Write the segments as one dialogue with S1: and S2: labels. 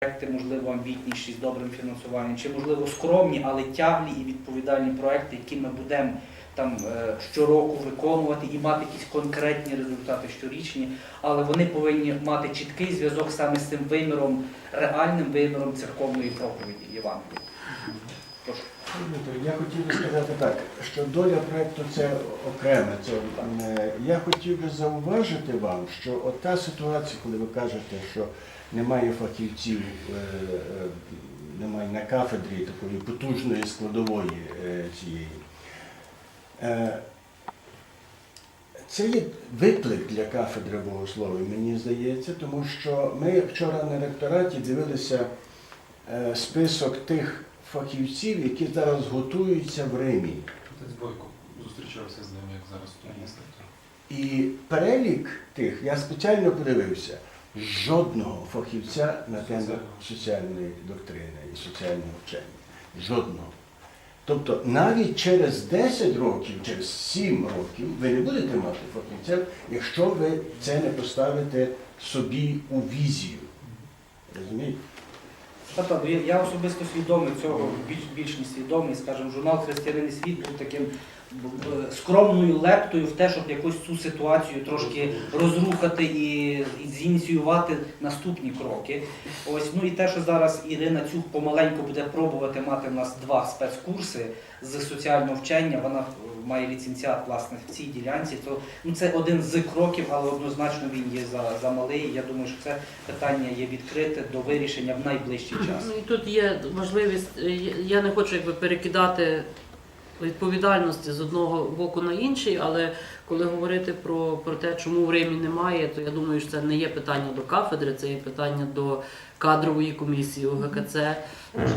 S1: проекти, можливо, амбітніші з добрим фінансуванням, чи можливо скромні, але тяглі і відповідальні проекти, які ми будемо там е, щороку виконувати і мати якісь конкретні результати щорічні, але вони повинні мати чіткий зв'язок саме з цим виміром, реальним виміром церковної проповіді Євангелії. Прошу.
S2: Я хотів би сказати так, що доля проєкту це окреме. Це, е, я хотів би зауважити вам, що от та ситуація, коли ви кажете, що немає фахівців, е, е, немає на кафедрі такої потужної складової цієї. Це є виклик для кафедри богослов'я, мені здається, тому що ми вчора на ректораті дивилися список тих фахівців, які зараз готуються в Римі.
S3: Отець Бойко зустрічався з ним, як зараз тут.
S2: І перелік тих, я спеціально подивився, жодного фахівця на тему соціальної доктрини і соціального вчення. Жодного. Тобто навіть через 10 років, через 7 років ви не будете мати фахівця, якщо ви це не поставите собі у візію. Розумієте?
S1: Та, та, я- особисто свідомий цього, більш, більш ніж свідомий, скажімо, журнал Християнин і світ був таким скромною лептою в те, щоб якусь цю ситуацію трошки розрухати і, і зініціювати наступні кроки. Ось, ну і те, що зараз Ірина Цюх помаленьку буде пробувати мати в нас два спецкурси з соціального вчення, вона має ліцензіат власне в цій ділянці, то ну, це один з кроків, але однозначно він є за, за малий. Я думаю, що це питання є відкрите до вирішення в найближчий час.
S4: Ну і тут є можливість, е, я не хочу якби перекидати відповідальності з одного боку на інший, але коли говорити про, про те, чому в Римі немає, то я думаю, що це не є питання до кафедри, це є питання до кадрової комісії УГКЦ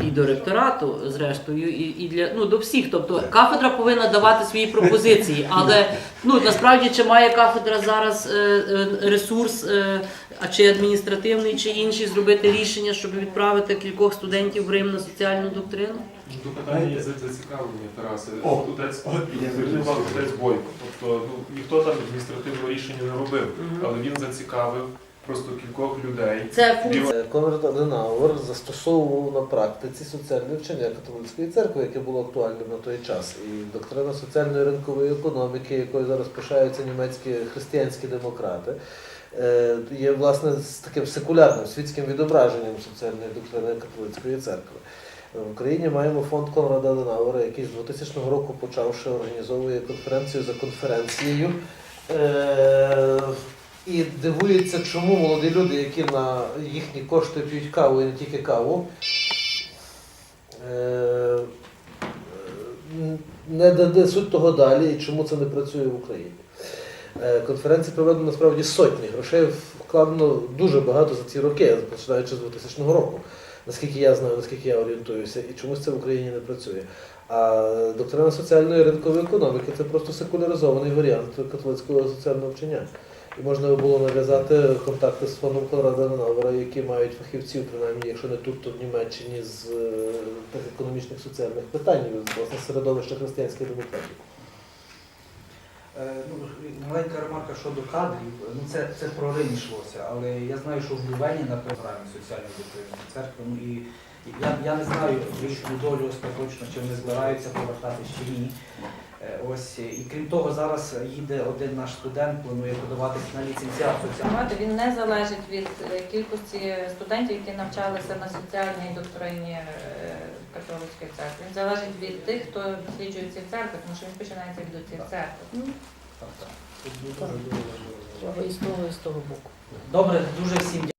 S4: і до ректорату, зрештою, і, і для ну до всіх. Тобто кафедра повинна давати свої пропозиції, але ну насправді чи має кафедра зараз е, е, ресурс, е, а чи адміністративний, чи інший зробити рішення, щоб відправити кількох студентів в Рим на соціальну доктрину?
S3: Ну, До питання є за- зацікавлення, Тарасе.
S2: О,
S3: Отець,
S2: от я зрозумів.
S3: отець Бойко. Тобто ну, ніхто там адміністративного рішення не робив,
S4: Мгм.
S3: але він зацікавив просто кількох людей.
S4: Це функція.
S5: Е, Конрад Аденауер застосовував на практиці соціальне вчення католицької церкви, яке було актуальним на той час. І доктрина соціальної ринкової економіки, якою зараз пишаються німецькі християнські демократи, е, є власне з таким секулярним світським відображенням соціальної доктрини католицької церкви. В Україні маємо фонд Конрада Аденауера, який з 2000 року почавши організовує конференцію за конференцією. Е, і дивується, чому молоді люди, які на їхні кошти п'ють каву і не тільки каву, е, не донесуть того далі і чому це не працює в Україні. Е, Конференції проведено насправді сотні. Грошей вкладено дуже багато за ці роки, починаючи з 2000 року. Наскільки я знаю, наскільки я орієнтуюся, і чомусь це в Україні не працює. А доктрина соціальної ринкової економіки це просто секуляризований варіант католицького соціального вчення. І можна було нав'язати контакти з фондом Конрада Денауера, які мають фахівців, принаймні, якщо не тут, то в Німеччині з е, тих економічних соціальних питань, власне середовища християнських демократів.
S1: Е, ну, маленька ремарка щодо кадрів. Ну це, це про Рим йшлося, але я знаю, що в Лувені на програмі соціальної дитини церкви. Ну і я, я не знаю вічну долю остаточно, чи вони збираються повертатись чи ні. Е, Ось і крім того, зараз їде один наш студент, планує подаватись на ліцензіат
S6: Він не залежить від е, кількості студентів, які навчалися на соціальній доктрині е, католицької церкви. Він залежить від тих, хто досліджує ці церкви, тому що він починається від цих церкви.
S1: Так, так. Важливо.
S4: Треба і з того, і з того боку.
S1: Добре, дуже всім